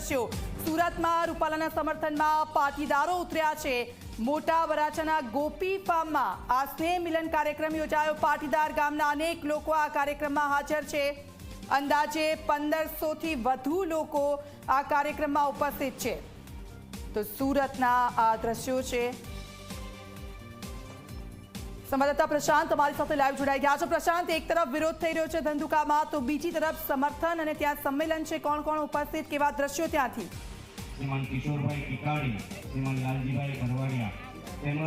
દ્રશ્યો સુરતમાં રૂપાલાના સમર્થનમાં પાટીદારો ઉતર્યા છે. મોટા વરાછાના ગોપી ફાર્મમાં આ સ્નેહ મિલન કાર્યક્રમ યોજાયો. પાટીદાર ગામના અનેક લોકો આ કાર્યક્રમમાં હાજર છે. અંદાજે પંદરસોથી વધુ લોકો આ કાર્યક્રમમાં ઉપસ્થિત છે. તો સુરતના આ દ્રશ્યો છે. સંવાદદાતા પ્રશાંત તમારી સાથે લાઈવ જોડાઈ ગયા છે. પ્રશાંત, એક તરફ વિરોધ થઈ રહ્યો છે ધંધુકામાં, તો બીજી તરફ સમર્થન અને ત્યાં સંમેલન છે. કોણ કોણ ઉપસ્થિત, કેવા દ્રશ્યો ત્યાંથી? શ્રીમાન કિશોરભાઈ ટીકાણી શ્રીમાન લાલજીભાઈ ભરવાડિયા તેમજ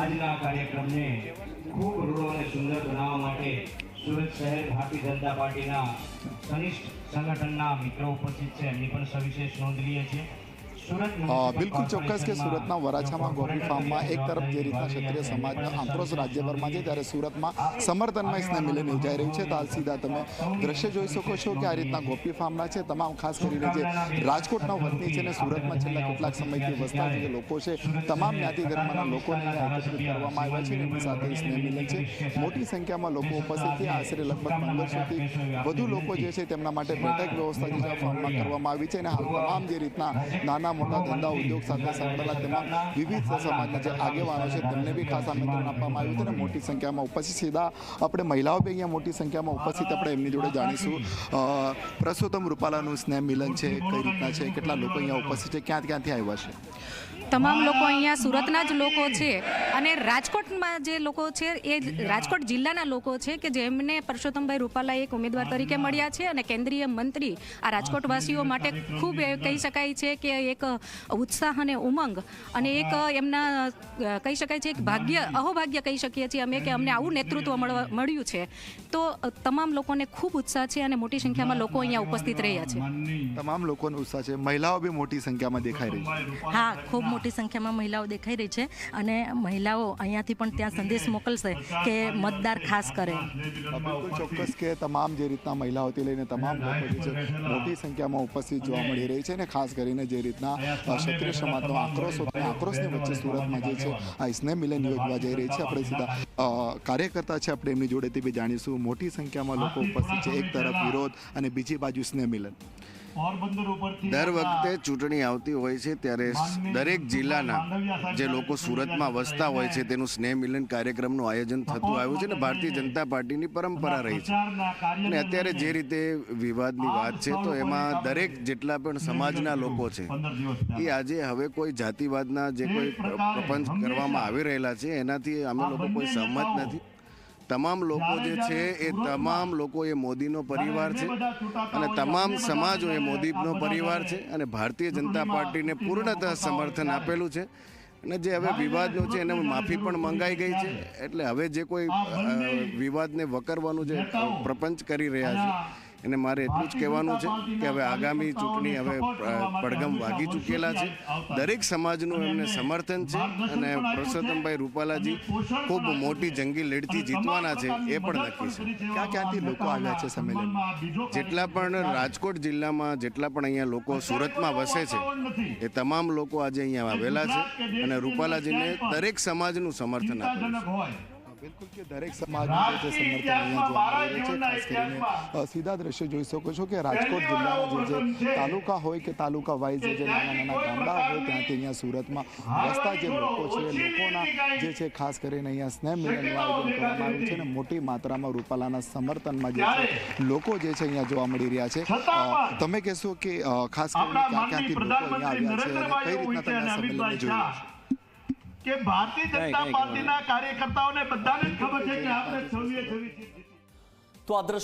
આજના કાર્યક્રમને ખૂબ રૂડો અને સુંદર બનાવવા માટે સુરત શહેર ભારતીય જનતા પાર્ટીના કનિષ્ઠ સંગઠનના મિત્રો ઉપસ્થિત છે. એમની પણ સવિશેષ નોંધ લઈએ બિલકુલ ચોક્કસ કે સુરતના વરાછામાં ગોપી ફાર્મમાં એક તરફ જે રીતના ક્ષત્રિય સમાજનો આક્રોશ રાજ્યભરમાં છે, ત્યારે સુરતમાં સમર્થનમાં સ્નેહ યોજાઈ રહ્યું છે. તો સીધા તમે દ્રશ્ય જોઈ શકો છો કે આ રીતના ગોપી ફાર્મના છે. તમામ ખાસ કરીને જે રાજકોટના વતની છે ને સુરતમાં છેલ્લા કેટલાક સમયથી વસતા જે લોકો છે, તમામ જ્ઞાતિ ધર્મના લોકોને એકત્રિત કરવામાં આવ્યા છે એમની સાથે સ્નેહ મિલન છે. મોટી સંખ્યામાં લોકો ઉપસ્થિત છે. આશરે લગભગ પંદરસોથી વધુ લોકો જે છે, તેમના માટે બેઠક વ્યવસ્થા જે ફાર્મમાં કરવામાં આવી છે. અને તમામ જે રીતના નાના મોટા ધંધા ઉદ્યોગ સાથે સંકળાયેલા તેમાં વિવિધ સમાજના જે આગેવાનો છે, તેમને બી ખાસ આમંત્રણ આપવામાં આવ્યું છે અને મોટી સંખ્યામાં ઉપસ્થિત સીધા આપણે મહિલાઓ બી અહીંયા મોટી સંખ્યામાં ઉપસ્થિત, આપણે એમની જોડે જાણીશું. પ્રસોત્તમ રૂપાલાનું સ્નેહ મિલન છે, કઈ રીતના છે, કેટલા લોકો અહીંયા ઉપસ્થિત છે ક્યાં ક્યાંથી આવ્યા છે? તમામ લોકો અહીંયા સુરતના જ લોકો છે. અને રાજકોટમાં જે લોકો છે એ રાજકોટ જિલ્લાના લોકો છે કે જેમને પરસોત્તમભાઈ રૂપાલા એક ઉમેદવાર તરીકે મળ્યા છે અને કેન્દ્રીય મંત્રી આ રાજકોટવાસીઓ માટે ખૂબ એ કહી શકાય છે કે એક ઉત્સાહ અને ઉમંગ અને એક એમના કહી શકાય છે એક ભાગ્ય અહોભાગ્ય કહી શકીએ છીએ અમે કે અમને આવું નેતૃત્વ મળવા- મળ્યું છે. તો તમામ લોકોને ખૂબ ઉત્સાહ છે અને મોટી સંખ્યામાં લોકો અહીંયા ઉપસ્થિત રહ્યા છે. તમામ લોકોનો ઉત્સાહ છે. મહિલાઓ બી મોટી સંખ્યામાં દેખાઈ રહી છે. હા ખૂબ મોટી સંખ્યામાં મહિલાઓ દેખાઈ રહી છે અને મહિલાઓ અહીંયાથી પણ ત્યાં સંદેશ મોકલશે કે મતદાર ખાસ કરે. બિલકુલ ચોક્કસ કે તમામ જે રીતના મહિલાઓથી લઈને તમામ મોટી સંખ્યામાં ઉપસ્થિત જોવા મળી રહી છે અને ખાસ કરીને જે રીતના ક્ષત્રિય સમાજનો આક્રોશ હતો આક્રોશની વચ્ચે સુરતમાં જે છે, આ સ્નેહ મિલન યોજવા જઈ રહી છે. આપણે સીધા કાર્યકર્તા છે આપણે એમની જોડેથી બી જાણીશું. મોટી સંખ્યામાં લોકો ઉપસ્થિત છે. એક તરફ વિરોધ અને બીજી બાજુ સ્નેહ મિલન. દર વખતે ચૂંટણી આવતી હોય છે ત્યારે દરેક જિલ્લાના જે લોકો સુરતમાં વસતા હોય છે તેનું સ્નેહ મિલન કાર્યક્રમનું આયોજન થતું આવ્યું છે અને ભારતીય જનતા પાર્ટીની પરંપરા રહી છે. અને અત્યારે જે રીતે વિવાદની વાત છે તો એમાં દરેક જેટલા પણ સમાજના લોકો છે. એ આજે હવે કોઈ જાતિવાદના જે કોઈ પ્રપંચ કરવામાં આવી રહેલા છે એનાથી અમે લોકો કોઈ સહમત નથી. તમામ લોકો જે છે એ તમામ લોકો એ મોદીનો પરિવાર છે અને તમામ સમાજો એ મોદીનો પરિવાર છે અને ભારતીય જનતા પાર્ટીને પૂર્ણતઃ સમર્થન આપેલું છે. અને જે હવે વિવાદનો છે એને માફી પણ મંગાઈ ગઈ છે. એટલે હવે જે કોઈ વિવાદને વકરવાનું જે પ્રપંચ કરી રહ્યા છે એને મારે એટલું જ કહેવાનું છે કે હવે આગામી ચૂંટણી હવે પડગમ વાગી ચૂકેલા છે. દરેક સમાજનું એમને સમર્થન છે અને પુરુષોત્તમભાઈ રૂપાલાજી ખૂબ મોટી જંગી લડતી જીતવાના છે એ પણ નક્કી છે. ક્યાં ક્યાંથી લોકો આવ્યા છે સંમેલન? જેટલા પણ રાજકોટ જિલ્લામાં જેટલા પણ અહીંયા લોકો સુરતમાં વસે છે એ તમામ લોકો આજે અહીંયા આવેલા છે અને રૂપાલાજીને દરેક સમાજનું સમર્થન આપ્યું છે. બિલકુલ કે દરેક સમાજનું જે સમર્થન અહીંયા જોવા મળી છે ખાસ કરીને સીધા દ્રશ્ય જોઈ શકો છો કે રાજકોટ જિલ્લાના જે જે તાલુકા હોય કે તાલુકા વાઇઝ જે નાના નાના ગામડા હોય ત્યાંથી અહીંયા સુરતમાં વસતા જે લોકો છે લોકોના જે છે ખાસ કરીને અહીંયા સ્નેહ મિલનનું આયોજન કરવામાં આવ્યું છે અને મોટી માત્રામાં રૂપાલાના સમર્થનમાં જે છે લોકો જે છે અહીંયા જોવા મળી રહ્યા છે. તમે કહેશો કે ખાસ કરીને ક્યાં ક્યાંથી લોકો અહીંયા આવ્યા છે અને કઈ રીતના તમે રહ્યા છો? કે ભારતીય જનતા પાર્ટીના કાર્યકર્તાઓને બધાને ખબર છે કે આપણે છવ્વીસ છવ્વીસ તો આ